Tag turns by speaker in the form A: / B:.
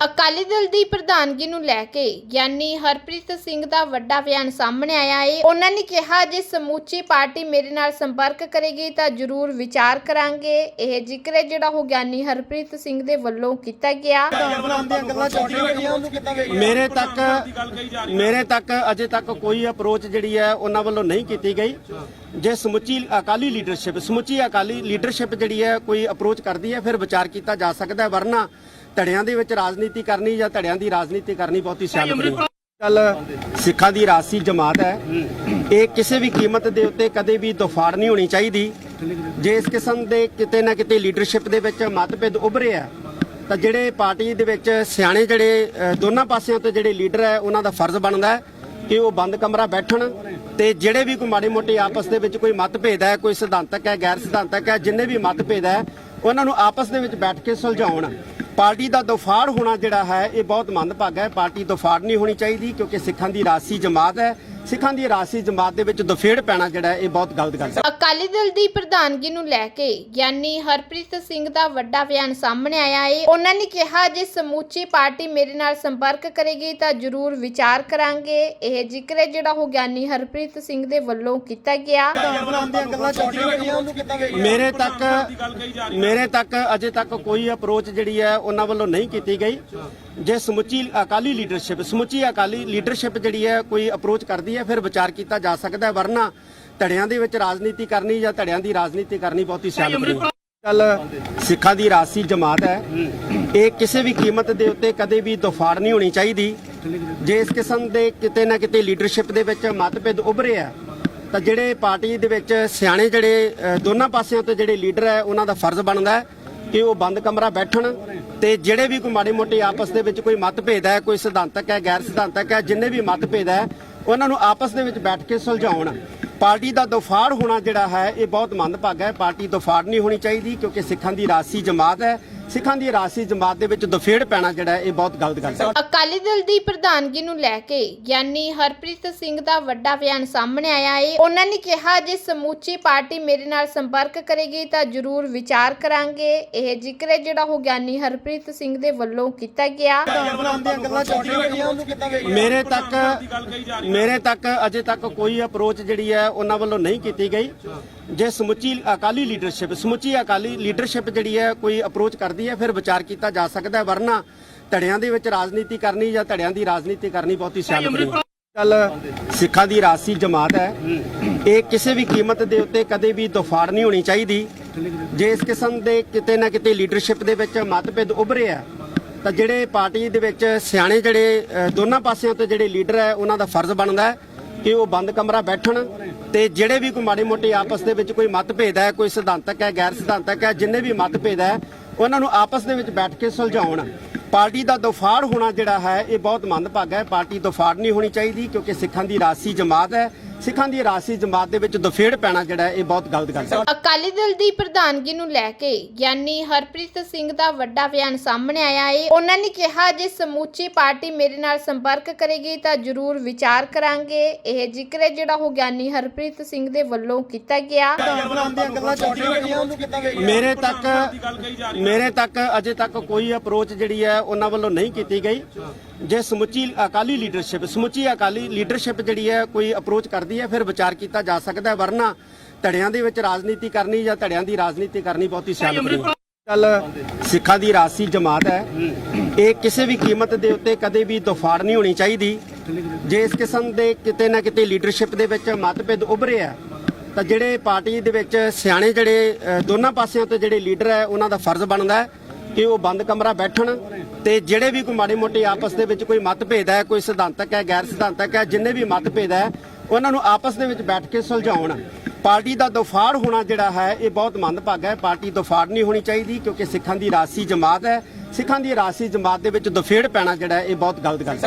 A: ਅਕਾਲੀ ਦਲ ਦੀ ਪ੍ਰਧਾਨਗੀ ਨੂੰ ਲੈ ਕੇ ਗਿਆਨੀ ਹਰਪ੍ਰੀਤ ਸਿੰਘ ਦਾ ਵੱਡਾ ਬਿਆਨ ਸਾਹਮਣੇ ਆਇਆ ਹੈ ਉਹਨਾਂ ਨੇ ਕਿਹਾ, ਜੇ ਸਮੁੱਚੀ ਪਾਰਟੀ ਮੇਰੇ ਨਾਲ ਸੰਪਰਕ ਕਰੇਗੀ ਤਾਂ ਜ਼ਰੂਰ ਵਿਚਾਰ ਕਰਾਂਗੇ। ਇਹ ਜ਼ਿਕਰ ਹੈ ਜਿਹੜਾ ਉਹ ਗਿਆਨੀ ਹਰਪ੍ਰੀਤ ਸਿੰਘ ਦੇ ਵੱਲੋਂ ਕੀਤਾ ਗਿਆ।
B: ਮੇਰੇ ਤੱਕ ਮੇਰੇ ਤੱਕ ਅਜੇ ਤੱਕ ਕੋਈ ਅਪਰੋਚ ਜਿਹੜੀ ਹੈ ਉਹਨਾਂ ਵੱਲੋਂ ਨਹੀਂ ਕੀਤੀ ਗਈ। ਜੇ ਸਮੁੱਚੀ ਅਕਾਲੀ ਲੀਡਰਸ਼ਿਪ ਸਮੁੱਚੀ ਅਕਾਲੀ ਲੀਡਰਸ਼ਿਪ ਜਿਹੜੀ ਹੈ ਕੋਈ ਅਪਰੋਚ ਕਰਦੀ ਹੈ, ਫਿਰ ਵਿਚਾਰ ਕੀਤਾ ਜਾ ਸਕਦਾ ਵਰਨਾ ਧੜਿਆਂ ਦੇ ਵਿੱਚ ਰਾਜਨੀਤੀ ਕਰਨੀ ਜਾਂ ਧੜਿਆਂ ਦੀ ਰਾਜਨੀਤੀ ਕਰਨੀ ਬਹੁਤੀ ਸਿਆਣਪ ਨਹੀਂ ਕੱਲ ਸਿੱਖਾਂ ਦੀ ਰਾਸੀ ਜਮਾਤ ਹੈ। ਇਹ ਕਿਸੇ ਵੀ ਕੀਮਤ ਦੇ ਉੱਤੇ ਕਦੇ ਵੀ ਦੁਫਾੜ ਨਹੀਂ ਹੋਣੀ ਚਾਹੀਦੀ। ਜੇ ਇਸ ਕਿਸਮ ਦੇ ਕਿਤੇ ਨਾ ਕਿਤੇ ਲੀਡਰਸ਼ਿਪ ਦੇ ਵਿੱਚ ਮਤਭੇਦ ਉੱਭਰੇ ਆ ਤਾਂ ਜਿਹੜੇ ਪਾਰਟੀ ਦੇ ਵਿੱਚ ਸਿਆਣੇ ਜਿਹੜੇ ਦੋਨਾਂ ਪਾਸਿਆਂ ਤੋਂ ਜਿਹੜੇ ਲੀਡਰ ਹੈ ਉਹਨਾਂ ਦਾ ਫਰਜ਼ ਬਣਦਾ ਹੈ ਕਿ ਉਹ ਬੰਦ ਕਮਰਾ ਬੈਠਣ ਤੇ ਜਿਹੜੇ ਵੀ ਕੋਈ ਮਾੜੇ ਮੋਟੇ ਆਪਸ ਦੇ ਵਿੱਚ ਕੋਈ ਮਤਭੇਦ ਹੈ ਕੋਈ ਸਿਧਾਂਤਕ ਹੈ ਗੈਰ ਸਿਧਾਂਤਕ ਹੈ ਜਿੰਨੇ ਵੀ ਮਤਭੇਦ ਹੈ ਉਹਨਾਂ ਨੂੰ ਆਪਸ ਦੇ ਵਿੱਚ ਬੈਠ ਕੇ ਸੁਲਝਾਉਣ। ਪਾਰਟੀ ਦਾ ਦਫਾੜ ਹੋਣਾ ਜਿਹੜਾ ਹੈ, ਇਹ ਬਹੁਤ ਮੰਦਭਾਗਾ ਹੈ। ਪਾਰਟੀ ਦਫਾੜ ਨਹੀਂ ਹੋਣੀ ਚਾਹੀਦੀ ਕਿਉਂਕਿ ਸਿੱਖਾਂ ਦੀ ਰਾਸੀ ਜਮਾਤ ਹੈ। ਸਿੱਖਾਂ ਦੀ ਰਾਸੀ ਜਮਾਤ ਦੇ ਵਿੱਚ ਦਫੇੜ ਪੈਣਾ ਜਿਹੜਾ ਇਹ ਬਹੁਤ ਗਲਤ ਗੱਲ ਹੈ।
A: ਅਕਾਲੀ ਦਲ ਦੀ ਪ੍ਰਧਾਨਗੀ ਨੂੰ ਲੈ ਕੇ ਗਿਆਨੀ ਹਰਪ੍ਰੀਤ ਸਿੰਘ ਦਾ ਵੱਡਾ ਬਿਆਨ ਸਾਹਮਣੇ ਆਇਆ ਹੈ ਉਹਨਾਂ ਨੇ ਕਿਹਾ ਜੇ ਸਮੁੱਚੀ ਪਾਰਟੀ ਮੇਰੇ ਨਾਲ ਸੰਪਰਕ ਕਰੇਗੀ ਤਾਂ ਜ਼ਰੂਰ ਵਿਚਾਰ ਕਰਾਂਗੇ। ਇਹ ਜ਼ਿਕਰ ਹੈ ਜਿਹੜਾ ਉਹ ਗਿਆਨੀ ਹਰਪ੍ਰੀਤ ਸਿੰਘ ਦੇ ਵੱਲੋਂ ਕੀਤਾ ਗਿਆ।
B: ਮੇਰੇ ਤੱਕ ਮੇਰੇ ਤੱਕ ਅਜੇ ਤੱਕ ਕੋਈ ਅਪਰੋਚ ਜਿਹੜੀ ਹੈ ਉਹਨਾਂ ਵੱਲੋਂ ਨਹੀਂ ਕੀਤੀ ਗਈ। ਜੇ ਸਮੁੱਚੀ ਅਕਾਲੀ ਲੀਡਰਸ਼ਿਪ, ਸਮੁੱਚੀ ਅਕਾਲੀ ਲੀਡਰਸ਼ਿਪ ਜਿਹੜੀ ਹੈ, ਕੋਈ ਅਪਰੋਚ ਕਰਦੀ ਹੈ, ਫਿਰ ਵਿਚਾਰ ਕੀਤਾ ਜਾ ਸਕਦਾ ਹੈ, ਵਰਨਾ ਧੜਿਆਂ ਦੇ ਵਿੱਚ ਰਾਜਨੀਤੀ ਕਰਨੀ ਜਾਂ ਧੜਿਆਂ ਦੀ ਰਾਜਨੀਤੀ ਕਰਨੀ ਬਹੁਤੀ ਸਿਆਣਪ ਨਹੀਂ ਸਿੱਖਾਂ ਦੀ ਰਾਸੀ ਜਮਾਤ ਹੈ, ਇਹ ਕਿਸੇ ਵੀ ਕੀਮਤ ਦੇ ਉੱਤੇ ਕਦੇ ਵੀ ਦੁਫਾੜ ਨਹੀਂ ਹੋਣੀ ਚਾਹੀਦੀ। ਜੇ ਇਸ ਕਿਸਮ ਦੇ ਕਿਤੇ ਨਾ ਕਿਤੇ ਲੀਡਰਸ਼ਿਪ ਦੇ ਵਿੱਚ ਮਤਭੇਦ ਉਭਰੇ ਆ, ਤਾਂ ਜਿਹੜੇ ਪਾਰਟੀ ਦੇ ਵਿੱਚ ਸਿਆਣੇ ਜਿਹੜੇ ਦੋਨਾਂ ਪਾਸਿਆਂ ਤੋਂ ਜਿਹੜੇ ਲੀਡਰ ਹੈ, ਉਹਨਾਂ ਦਾ ਫਰਜ਼ ਬਣਦਾ ਕਿ ਉਹ ਬੰਦ ਕਮਰਾ ਬੈਠਣ ਤੇ ਜਿਹੜੇ ਵੀ ਕੋਈ ਮਾੜੇ ਮੋਟੇ ਆਪਸ ਦੇ ਵਿੱਚ ਕੋਈ ਮਤਭੇਦ ਹੈ, ਕੋਈ ਸਿਧਾਂਤਕ ਹੈ, ਗੈਰ ਸਿਧਾਂਤਕ ਹੈ, ਜਿੰਨੇ ਵੀ ਮਤਭੇਦ ਹੈ, ਉਹਨਾਂ ਨੂੰ ਆਪਸ ਦੇ ਵਿੱਚ ਬੈਠ ਕੇ ਸੁਲਝਾਉਣ। ਪਾਰਟੀ ਦਾ ਦਫਾੜ ਹੋਣਾ ਜਿਹੜਾ ਹੈ, ਇਹ ਬਹੁਤ ਮੰਦਭਾਗਾ ਹੈ। ਪਾਰਟੀ ਦਫਾੜ ਨਹੀਂ ਹੋਣੀ ਚਾਹੀਦੀ, ਕਿਉਂਕਿ ਸਿੱਖਾਂ ਦੀ ਰਾਸੀ ਜਮਾਤ ਹੈ। ਸਿੱਖਾਂ ਦੀ ਰਾਸੀ ਜਮਾਤ ਦੇ ਵਿੱਚ ਦਫੇੜ ਪੈਣਾ ਜਿਹੜਾ ਇਹ ਬਹੁਤ ਗਲਤ ਗੱਲ ਹੈ।
A: ਅਕਾਲੀ ਦਲ ਦੀ ਪ੍ਰਧਾਨਗੀ ਨੂੰ ਲੈ ਕੇ ਗਿਆਨੀ ਹਰਪ੍ਰੀਤ ਸਿੰਘ ਦਾ ਵੱਡਾ ਬਿਆਨ ਸਾਹਮਣੇ ਆਇਆ ਹੈ ਉਹਨਾਂ ਨੇ ਕਿਹਾ ਜੇ ਸਮੁੱਚੀ ਪਾਰਟੀ ਮੇਰੇ ਨਾਲ ਸੰਪਰਕ ਕਰੇਗੀ ਤਾਂ ਜ਼ਰੂਰ ਵਿਚਾਰ ਕਰਾਂਗੇ। ਇਹ ਜ਼ਿਕਰ ਹੈ ਜਿਹੜਾ ਉਹ ਗਿਆਨੀ ਹਰਪ੍ਰੀਤ ਸਿੰਘ ਦੇ ਵੱਲੋਂ ਕੀਤਾ ਗਿਆ।
B: ਮੇਰੇ ਤੱਕ ਮੇਰੇ ਤੱਕ ਅਜੇ ਤੱਕ ਕੋਈ ਅਪਰੋਚ ਜਿਹੜੀ ਹੈ ਉਹਨਾਂ ਵੱਲੋਂ ਨਹੀਂ ਕੀਤੀ ਗਈ। ਜੇ ਸਮੁੱਚੀ ਅਕਾਲੀ ਲੀਡਰਸ਼ਿਪ ਸਮੁੱਚੀ ਅਕਾਲੀ ਲੀਡਰਸ਼ਿਪ ਜਿਹੜੀ ਹੈ ਕੋਈ ਅਪਰੋਚ ਕਰਦੀ ਹੈ ਫਿਰ ਵਿਚਾਰ ਕੀਤਾ ਜਾ ਸਕਦਾ ਹੈ ਵਰਨਾ ਧੜਿਆਂ ਦੇ ਵਿੱਚ ਰਾਜਨੀਤੀ ਕਰਨੀ ਜਾਂ ਧੜਿਆਂ ਦੀ ਰਾਜਨੀਤੀ ਕਰਨੀ ਬਹੁਤੀ ਸਿਆਣਪ ਨਹੀਂ ਕੱਲ ਸਿੱਖਾਂ ਦੀ ਰਾਸੀ ਜਮਾਤ ਹੈ। ਇਹ ਕਿਸੇ ਵੀ ਕੀਮਤ ਦੇ ਉੱਤੇ ਕਦੇ ਵੀ ਦੁਫਾੜ ਨਹੀਂ ਹੋਣੀ ਚਾਹੀਦੀ। ਜੇ ਇਸ ਕਿਸਮ ਦੇ ਕਿਤੇ ਨਾ ਕਿਤੇ ਲੀਡਰਸ਼ਿਪ ਦੇ ਵਿੱਚ ਮਤਭੇਦ ਉੱਭਰੇ ਆ ਤਾਂ ਜਿਹੜੇ ਪਾਰਟੀ ਦੇ ਵਿੱਚ ਸਿਆਣੇ ਜਿਹੜੇ ਦੋਨਾਂ ਪਾਸਿਆਂ ਤੋਂ ਜਿਹੜੇ ਲੀਡਰ ਹੈ ਉਹਨਾਂ ਦਾ ਫਰਜ਼ ਬਣਦਾ ਹੈ ਕਿ ਉਹ ਬੰਦ ਕਮਰਾ ਬੈਠਣ ਤੇ ਜਿਹੜੇ ਵੀ ਕੋਈ ਮਾੜੇ ਮੋਟੇ ਆਪਸ ਦੇ ਵਿੱਚ ਕੋਈ ਮਤਭੇਦ ਹੈ, ਕੋਈ ਸਿਧਾਂਤਕ ਹੈ, ਗੈਰ ਸਿਧਾਂਤਕ ਹੈ, ਜਿੰਨੇ ਵੀ ਮਤਭੇਦ ਹੈ, ਉਹਨਾਂ ਨੂੰ ਆਪਸ ਦੇ ਵਿੱਚ ਬੈਠ ਕੇ ਸੁਲਝਾਉਣ। ਪਾਰਟੀ ਦਾ ਦਫਾੜ ਹੋਣਾ ਜਿਹੜਾ ਹੈ, ਇਹ ਬਹੁਤ ਮੰਦਭਾਗਾ ਹੈ। ਪਾਰਟੀ ਦਫਾੜ ਨਹੀਂ ਹੋਣੀ ਚਾਹੀਦੀ ਕਿਉਂਕਿ ਸਿੱਖਾਂ ਦੀ ਰਾਸੀ ਜਮਾਤ ਹੈ। ਸਿੱਖਾਂ ਦੀ ਰਾਸੀ ਜਮਾਤ ਦੇ ਵਿੱਚ ਦਫੇੜ ਪੈਣਾ ਜਿਹੜਾ ਇਹ ਬਹੁਤ ਗਲਤ ਗੱਲ ਹੈ।
A: ਅਕਾਲੀ ਦਲ ਦੀ ਪ੍ਰਧਾਨਗੀ ਨੂੰ ਲੈ ਕੇ ਗਿਆਨੀ ਹਰਪ੍ਰੀਤ ਸਿੰਘ ਦਾ ਵੱਡਾ ਬਿਆਨ ਸਾਹਮਣੇ ਆਇਆ ਹੈ ਉਹਨਾਂ ਨੇ ਕਿਹਾ ਜੇ ਸਮੁੱਚੀ ਪਾਰਟੀ ਮੇਰੇ ਨਾਲ ਸੰਪਰਕ ਕਰੇਗੀ ਤਾਂ ਜ਼ਰੂਰ ਵਿਚਾਰ ਕਰਾਂਗੇ। ਇਹ ਜ਼ਿਕਰ ਹੈ ਜਿਹੜਾ ਉਹ ਗਿਆਨੀ ਹਰਪ੍ਰੀਤ ਸਿੰਘ ਦੇ ਵੱਲੋਂ ਕੀਤਾ ਗਿਆ।
B: ਮੇਰੇ ਤੱਕ ਮੇਰੇ ਤੱਕ ਅਜੇ ਤੱਕ ਕੋਈ ਅਪਰੋਚ ਜਿਹੜੀ ਹੈ ਉਹਨਾਂ ਵੱਲੋਂ ਨਹੀਂ ਕੀਤੀ ਗਈ। ਜੇ ਸਮੁੱਚੀ ਅਕਾਲੀ ਲੀਡਰਸ਼ਿਪ ਸਮੁੱਚੀ ਅਕਾਲੀ ਲੀਡਰਸ਼ਿਪ ਜਿਹੜੀ ਹੈ ਕੋਈ ਅਪਰੋਚ ਕਰਦੀ ਹੈ ਫਿਰ ਵਿਚਾਰ ਕੀਤਾ ਜਾ ਸਕਦਾ ਹੈ ਵਰਨਾ ਧੜਿਆਂ ਦੇ ਵਿੱਚ ਰਾਜਨੀਤੀ ਕਰਨੀ ਜਾਂ ਧੜਿਆਂ ਦੀ ਰਾਜਨੀਤੀ ਕਰਨੀ ਬਹੁਤੀ ਸਿਆਣਪ ਨਹੀਂ। ਕੱਲ ਸਿੱਖਾਂ ਦੀ ਰਾਸੀ ਜਮਾਤ ਹੈ ਇਹ ਕਿਸੇ ਵੀ ਕੀਮਤ ਦੇ ਉੱਤੇ ਕਦੇ ਵੀ ਦੁਫਾੜ ਨਹੀਂ ਹੋਣੀ ਚਾਹੀਦੀ। ਜੇ ਇਸ ਕਿਸਮ ਦੇ ਕਿਤੇ ਨਾ ਕਿਤੇ ਲੀਡਰਸ਼ਿਪ ਦੇ ਵਿੱਚ ਮਤਭੇਦ ਉੱਭਰੇ ਆ ਤਾਂ ਜਿਹੜੇ ਪਾਰਟੀ ਦੇ ਵਿੱਚ ਸਿਆਣੇ ਜਿਹੜੇ ਦੋਨਾਂ ਪਾਸਿਆਂ ਤੋਂ ਜਿਹੜੇ ਲੀਡਰ ਹੈ ਉਹਨਾਂ ਦਾ ਫਰਜ਼ ਬਣਦਾ ਹੈ ਕਿ ਉਹ ਬੰਦ ਕਮਰਾ ਬੈਠਣ ਤੇ ਜਿਹੜੇ ਵੀ ਕੋਈ ਮਾੜੇ ਮੋਟੇ ਆਪਸ ਦੇ ਵਿੱਚ ਕੋਈ ਮਤਭੇਦ ਹੈ, ਕੋਈ ਸਿਧਾਂਤਕ ਹੈ, ਗੈਰ ਸਿਧਾਂਤਕ ਹੈ, ਜਿੰਨੇ ਵੀ ਮਤਭੇਦ ਹੈ, ਉਹਨਾਂ ਨੂੰ ਆਪਸ ਦੇ ਵਿੱਚ ਬੈਠ ਕੇ ਸੁਲਝਾਉਣ। ਪਾਰਟੀ ਦਾ ਦਫਾੜ ਹੋਣਾ ਜਿਹੜਾ ਹੈ, ਇਹ ਬਹੁਤ ਮੰਦਭਾਗਾ ਹੈ। ਪਾਰਟੀ ਦਫਾੜ ਨਹੀਂ ਹੋਣੀ ਚਾਹੀਦੀ ਕਿਉਂਕਿ ਸਿੱਖਾਂ ਦੀ ਰਾਸੀ ਜਮਾਤ ਹੈ। ਸਿੱਖਾਂ ਦੀ ਰਾਸੀ ਜਮਾਤ ਦੇ ਵਿੱਚ ਦਫੇੜ ਪੈਣਾ ਜਿਹੜਾ ਇਹ ਬਹੁਤ ਗਲਤ ਗੱਲ ਹੈ।